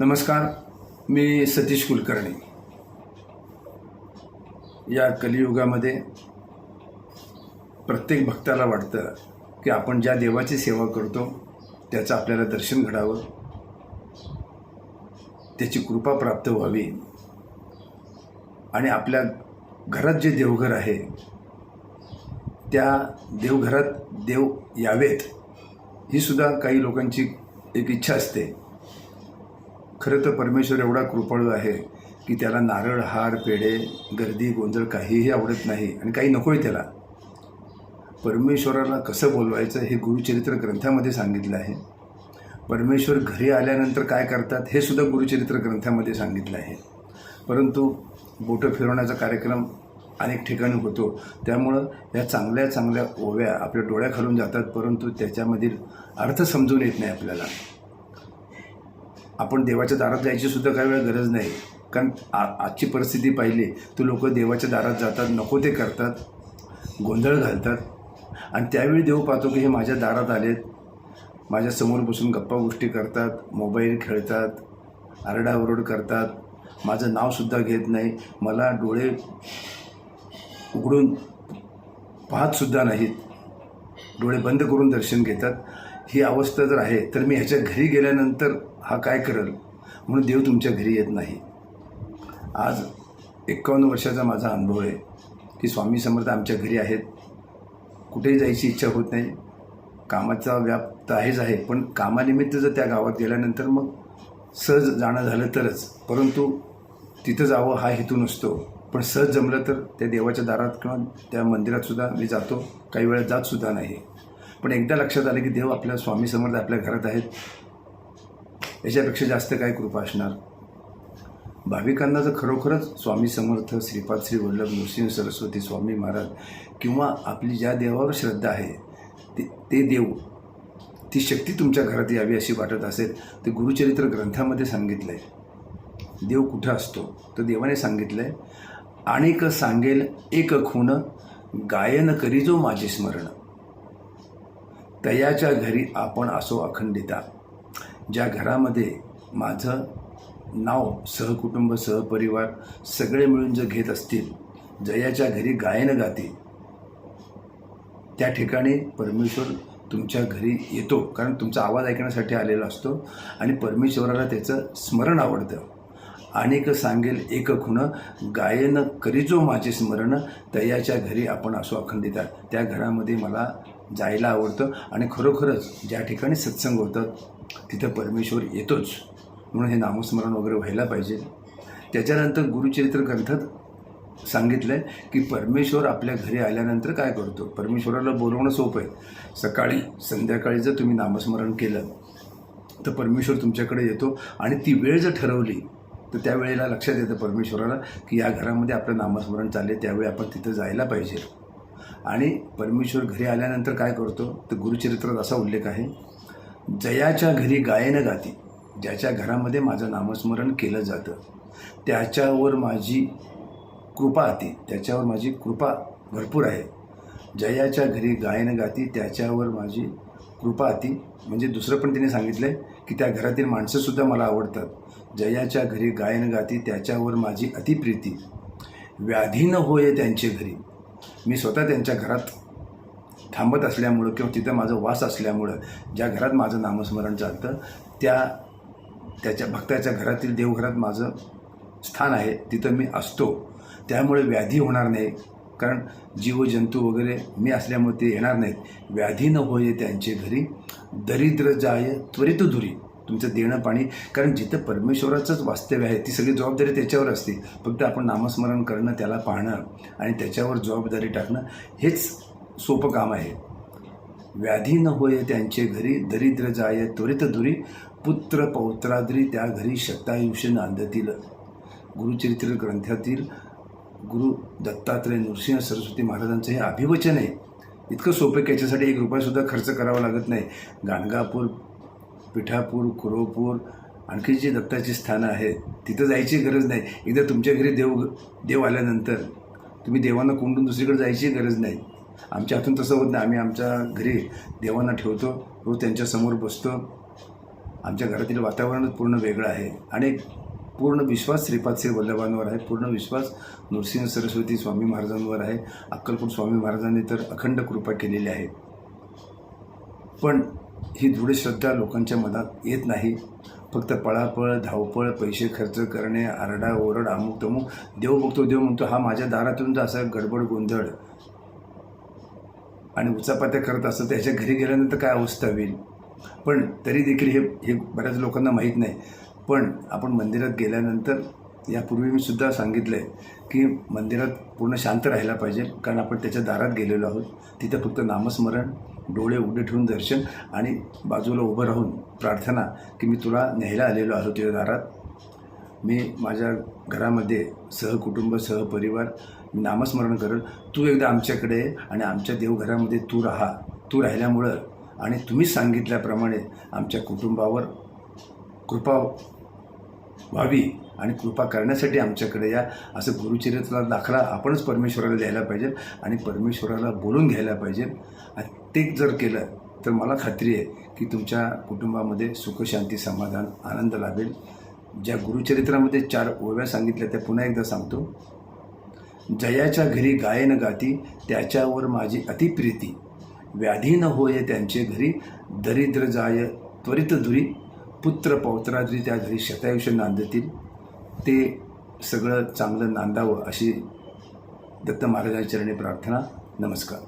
नमस्कार मी सतीश कुलकर्णी. या कलियुगामध्ये प्रत्येक भक्ताला वाटतं की आपण ज्या देवाची सेवा करतो त्याचं आपल्याला दर्शन घडावं त्याची कृपा प्राप्त व्हावी. आणि आपल्या घरात जे देवघर आहे त्या देवघरात देव यावेत ही सुद्धा काही लोकांची एक इच्छा असते. खरं तर परमेश्वर एवढा कृपाळू आहे की त्याला नारळ हार पेढे गर्दी गोंधळ काहीही आवडत नाही आणि काही नको आहे त्याला. परमेश्वराला कसं बोलवायचं हे गुरुचरित्र ग्रंथामध्ये सांगितलं आहे. परमेश्वर घरी आल्यानंतर काय करतात हे सुद्धा गुरुचरित्र ग्रंथामध्ये सांगितलं आहे. परंतु बोटं फिरवण्याचा कार्यक्रम अनेक ठिकाणी होतो. त्यामुळं या चांगल्या चांगल्या ओव्या आपल्या डोळ्याखालून जातात परंतु त्याच्यामधील अर्थ समजून येत नाही आपल्याला. आपण देवाच्या दारात जायची सुद्धा काही वेळा गरज नाही. कारण आ आजची परिस्थिती पाहिली तर लोक देवाच्या दारात जातात नको ते करतात गोंधळ घालतात. आणि त्यावेळी देव पाहतो की हे माझ्या दारात आलेत. माझ्यासमोर बसून गप्पा गोष्टी करतात मोबाईल खेळतात आरडाओरड करतात. माझं नावसुद्धा घेत नाही. मला डोळे उघडून पाहतसुद्धा नाहीत. डोळे बंद करून दर्शन घेतात. ही अवस्था जर आहे तर मी ह्याच्या घरी गेल्यानंतर हा काय करेल? म्हणून देव तुमच्या घरी येत नाही. आज एकावन्न वर्षाचा माझा अनुभव आहे की स्वामी समर्थ आमच्या घरी आहेत. कुठेही जायची इच्छा होत नाही. कामाचा व्याप तर आहेच आहे पण कामानिमित्त जर त्या गावात गेल्यानंतर मग सहज जाणं झालं तरच. परंतु तिथं जावं हा हेतू नसतो. पण सहज जमलं तर त्या देवाच्या दारात किंवा त्या मंदिरातसुद्धा मी जातो. काही वेळा जातसुद्धा नाही. पण एकदा लक्षात आलं की देव आपल्या स्वामी समर्थ आपल्या घरात आहेत. याच्यापेक्षा जास्त काय कृपा असणार? भाविकांना जर खरोखरच स्वामी समर्थ श्रीपाद श्री वल्लभ नृसिंह सरस्वती स्वामी महाराज किंवा आपली ज्या देवावर श्रद्धा आहे ते ते देव ती शक्ती तुमच्या घरात यावी अशी वाटत असेल ते गुरुचरित्र ग्रंथामध्ये सांगितलं आहे देव कुठं असतो? तर देवाने सांगितलं आहे आणिक सांगेल एक खूण गायन करी जो माझे स्मरण. तयाच्या घरी आपण असो अखंडिता ज्या घरामध्ये माझं नाव सहकुटुंब सहपरिवार सगळे मिळून जर घेत असतील जयाच्या घरी गायन गाते त्या ठिकाणी परमेश्वर तुमच्या घरी येतो. कारण तुमचा आवाज ऐकण्यासाठी आलेला असतो आणि परमेश्वराला त्याचं स्मरण आवडतं. अनेक सांगेल एक खुण गायन करीजो माझे स्मरण तयाच्या घरी आपण असो अखंडिता. त्या घरामध्ये मला जायला आवडतं आणि खरोखरच ज्या ठिकाणी सत्संग होतात तिथं परमेश्वर येतोच. म्हणून हे नामस्मरण वगैरे व्हायला पाहिजे. त्याच्यानंतर गुरुचरित्र ग्रंथात सांगितलं आहे की परमेश्वर आपल्या घरी आल्यानंतर काय करतो? परमेश्वराला बोलवणं सोपं आहे. सकाळी संध्याकाळी जर तुम्ही नामस्मरण केलं तर परमेश्वर तुमच्याकडे येतो आणि ती वेळ जर ठरवली तर त्यावेळेला लक्षात येतं परमेश्वराला की या घरामध्ये आपलं नामस्मरण चालले त्यावेळी आपण तिथं जायला पाहिजे. आणि परमेश्वर घरी आल्यानंतर काय करतो? तर गुरुचरित्रात असा उल्लेख आहे जयाच्या घरी गायन गाती ज्याच्या घरामध्ये माझं नामस्मरण केलं जातं त्याच्यावर माझी कृपा आती त्याच्यावर माझी कृपा भरपूर आहे. जयाच्या घरी गायन गाती त्याच्यावर माझी कृपा आती म्हणजे दुसरं पण तिने सांगितलं आहे की त्या घरातील माणसंसुद्धा मला आवडतात. जयाच्या घरी गायन गाती त्याच्यावर माझी अतिप्रीती व्याधी न होय त्यांचे घरी मी स्वतः त्यांच्या घरात थांबत असल्यामुळं किंवा तिथं माझं वास असल्यामुळं ज्या घरात माझं नामस्मरण चालतं त्या त्याच्या भक्ताच्या घरातील देवघरात माझं स्थान आहे तिथं मी असतो. त्यामुळे व्याधी होणार नाही. कारण जीवजंतू वगैरे मी असल्यामुळे ते येणार नाहीत. व्याधी न होय त्यांचे घरी दरिद्र जाय त्वरित धुरी तुमचं देणं पाणी कारण जिथं परमेश्वराचंच वास्तव्य आहे ती सगळी जबाबदारी त्याच्यावर असते. फक्त आपण नामस्मरण करणं त्याला पाहणं आणि त्याच्यावर जबाबदारी टाकणं हेच सोपं काम आहे. व्याधी न होय त्यांचे घरी दरिद्र जाय त्वरित दुरी पुत्र पौत्राद्री त्या घरी शतायुष नांदतील. गुरुचरित्र ग्रंथातील गुरु दत्तात्रय नृसिंह सरस्वती महाराजांचं हे अभिवचन आहे. इतकं सोपं की याच्यासाठी एक रुपयासुद्धा खर्च करावा लागत नाही. गाणगापूर पिठापूर कुरोपूर आणखी जी दत्ताची स्थानं आहेत तिथं जायची गरज नाही. एकदा तुमच्या घरी देव देव आल्यानंतर तुम्ही देवांना कोंडून दुसरीकडे जायची गरज नाही. आमच्या हातून तसं होत नाही. आम्ही आमच्या घरी देवांना ठेवतो रोज त्यांच्यासमोर बसतो. आमच्या घरातील वातावरणच पूर्ण वेगळं आहे. आणि पूर्ण विश्वास श्रीपाद श्री वल्लभांवर आहे. पूर्ण विश्वास नृसिंह सरस्वती स्वामी महाराजांवर आहे. अक्कलपूर स्वामी महाराजांनी तर अखंड कृपा केलेली आहे. पण ही दृढ श्रद्धा लोकांच्या मनात येत नाही. फक्त पळापळ धावपळ पैसे खर्च करणे आरडा ओरड अमुक तमुक देव बघतो देव म्हणतो हा माझ्या दारातून जो असा गडबड गोंधळ आणि उचापात्या करत असतं त्याच्या घरी गेल्यानंतर काय अवस्था होईल? पण तरी देखील हे हे बऱ्याच लोकांना माहीत नाही. पण आपण मंदिरात गेल्यानंतर यापूर्वी मी सुद्धा सांगितलं आहे की मंदिरात पूर्ण शांत राहायला पाहिजे कारण आपण त्याच्या दारात गेलेलो आहोत. तिथं फक्त नामस्मरण डोळे उघडे ठेवून दर्शन आणि बाजूला उभं राहून प्रार्थना की मी तुला न्यायला आलेलो आहो तुझ्या दारात. मी माझ्या घरामध्ये सहकुटुंब सहपरिवार मी नामस्मरण करेल. तू एकदा आमच्याकडे आणि आमच्या देवघरामध्ये तू राहा. तू राहिल्यामुळं आणि तुम्हीच सांगितल्याप्रमाणे आमच्या कुटुंबावर कृपा व्हावी आणि कृपा करण्यासाठी आमच्याकडे या असं गुरुचरित्राला दाखला आपणच परमेश्वराला द्यायला पाहिजे आणि परमेश्वराला बोलून घ्यायला पाहिजे. आणि ते जर केलं तर मला खात्री आहे की तुमच्या कुटुंबामध्ये सुखशांती समाधान आनंद लाभेल. ज्या गुरुचरित्रामध्ये चार ओव्या सांगितल्या त्या पुन्हा एकदा सांगतो. जयाच्या घरी गायन गाती त्याच्यावर माझी अतिप्रीती. व्याधी न होय त्यांचे घरी दरिद्र जाय त्वरित दुरी. पुत्र पौत्राद्री त्या घरी शतायुष्य नांदतील. ते सगळं चांगलं नांदावं अशी दत्त महाराजांच्या चरणी प्रार्थना. नमस्कार.